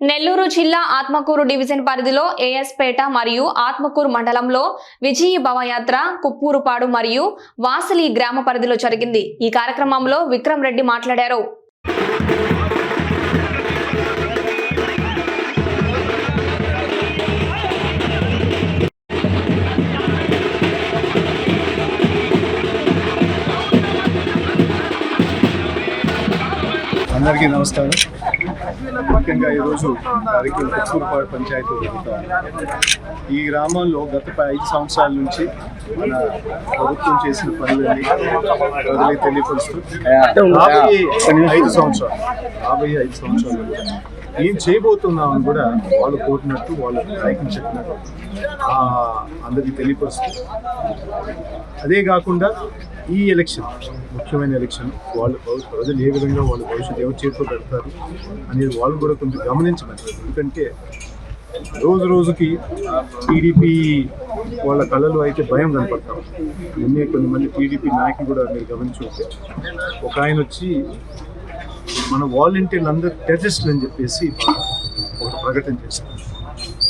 నెల్లూరు జిల్లా ఆత్మకూరు డివిజన్ పరిధిలో ఏఎస్పేట మరియు ఆత్మకూరు మండలంలో విజయీ భవయాత్ర కుప్పూరుపాడు మరియు వాసలి గ్రామ పరిధిలో జరిగింది. ఈ కార్యక్రమంలో విక్రమ్ రెడ్డి మాట్లాడారు. అందరికీ నమస్కారం. ముఖ్యంగా ఈరోజు కార్యక్రమం కుక్కూరుపాడు పంచాయతీ జరుగుతాం ఈ గ్రామంలో గత ఐదు సంవత్సరాల నుంచి మన ప్రభుత్వం చేసిన పనులన్నీ ప్రజలకు తెలియపరుస్తూ ఐదు సంవత్సరాలు రాబోయే ఐదు సంవత్సరాలు. ఏం చేయబోతున్నామని కూడా వాళ్ళు కోరినట్టు వాళ్ళు నాయకులు చెప్పినట్టు అందరికీ తెలియపరుస్తూ. అదే కాకుండా ఈ ఎలక్షన్ ముఖ్యమైన ఎలక్షన్ వాళ్ళు ప్రజలు ఏ విధంగా వాళ్ళ భవిష్యత్తు ఎవరు చేతిలో పెడతారు అనేది వాళ్ళు కూడా కొంచెం గమనించమని ఎందుకంటే రోజు రోజుకి టీడీపీ వాళ్ళ కళలు అయితే భయం కనపడతాం. నిన్నే కొంతమంది టీడీపీ నాయకులు కూడా మీరు గమనించుకుంటే ఒక ఆయన వచ్చి మన వాలంటీర్లు అందరూ టెర్రరిస్టులు అని చెప్పేసి ఒక ప్రకటన చేశారు.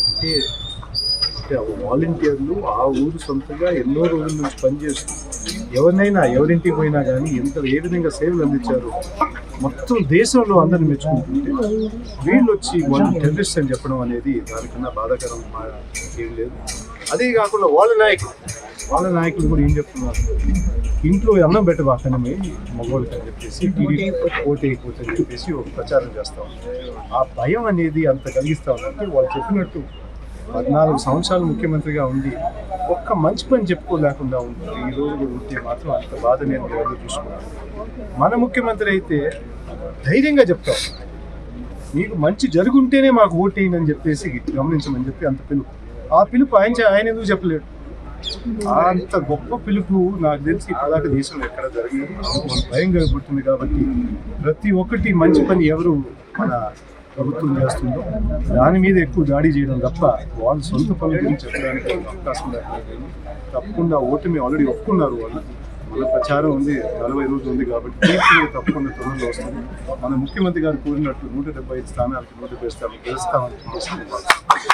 అంటే ఆ వాలంటీర్లు ఆ ఊరు సొంతగా ఎన్నో రోజుల నుంచి పనిచేస్తూ ఎవరినైనా ఎవరింటికి పోయినా కానీ ఎంత ఏ విధంగా సేవలు అందించారు మొత్తం దేశంలో అందరిని మెచ్చుకుంటుంటే వీళ్ళు వచ్చి వాళ్ళు టెర్రరిస్ట్ అని చెప్పడం అనేది దానికన్నా బాధాకరం ఏం లేదు. అదే కాకుండా వాళ్ళ నాయకులు వాళ్ళ నాయకులు కూడా ఏం చెప్తున్నారు? ఇంట్లో అన్నం పెట్టబాకనమే మగవాళ్ళకి అని చెప్పేసి టీడీపీ ఓటు వేయకపోతే అని చెప్పేసి ఒక ప్రచారం చేస్తా ఆ భయం అనేది అంత కలిగిస్తా ఉందంటే వాళ్ళు చెప్పినట్టు పద్నాలుగు సంవత్సరాలు ముఖ్యమంత్రిగా ఉండి ఒక్క మంచి పని చెప్పుకోలేకుండా ఉంటుంది ఈ రోజు ఉంటే మాత్రం అంత బాధ నేను ఎవరు చూసుకున్నాను మన ముఖ్యమంత్రి అయితే ధైర్యంగా చెప్తాం. మీకు మంచి జరుగుంటేనే మాకు ఓటేయండి అని చెప్పేసి గమనించమని చెప్పి అంత పిలుపు. ఆ పిలుపు ఆయన ఆయన ఎందుకు చెప్పలేడు? అంత గొప్ప పిలుపు నాకు తెలిసి పదాక దేశంలో ఎక్కడ జరిగింది భయంగా మనకు భయం కాబట్టి ప్రతి ఒక్కటి మంచి పని ఎవరు మన ప్రభుత్వం చేస్తుందో దాని మీద ఎక్కువ దాడి చేయడం తప్ప వాళ్ళ సొంత పనుల గురించి చెప్పడానికి అవకాశం లేకపోయింది. తప్పకుండా ఓటమి ఆల్రెడీ ఒప్పుకున్నారు వాళ్ళు. మన ప్రచారం ఉంది నలభై రోజులు ఉంది కాబట్టి తప్పకుండా త్వరలో వస్తుంది. మన ముఖ్యమంత్రి గారు కోరినట్టు నూట డెబ్బై ఐదు స్థానాలకు నూట డెబ్బై స్థానాలు గెలుస్తామని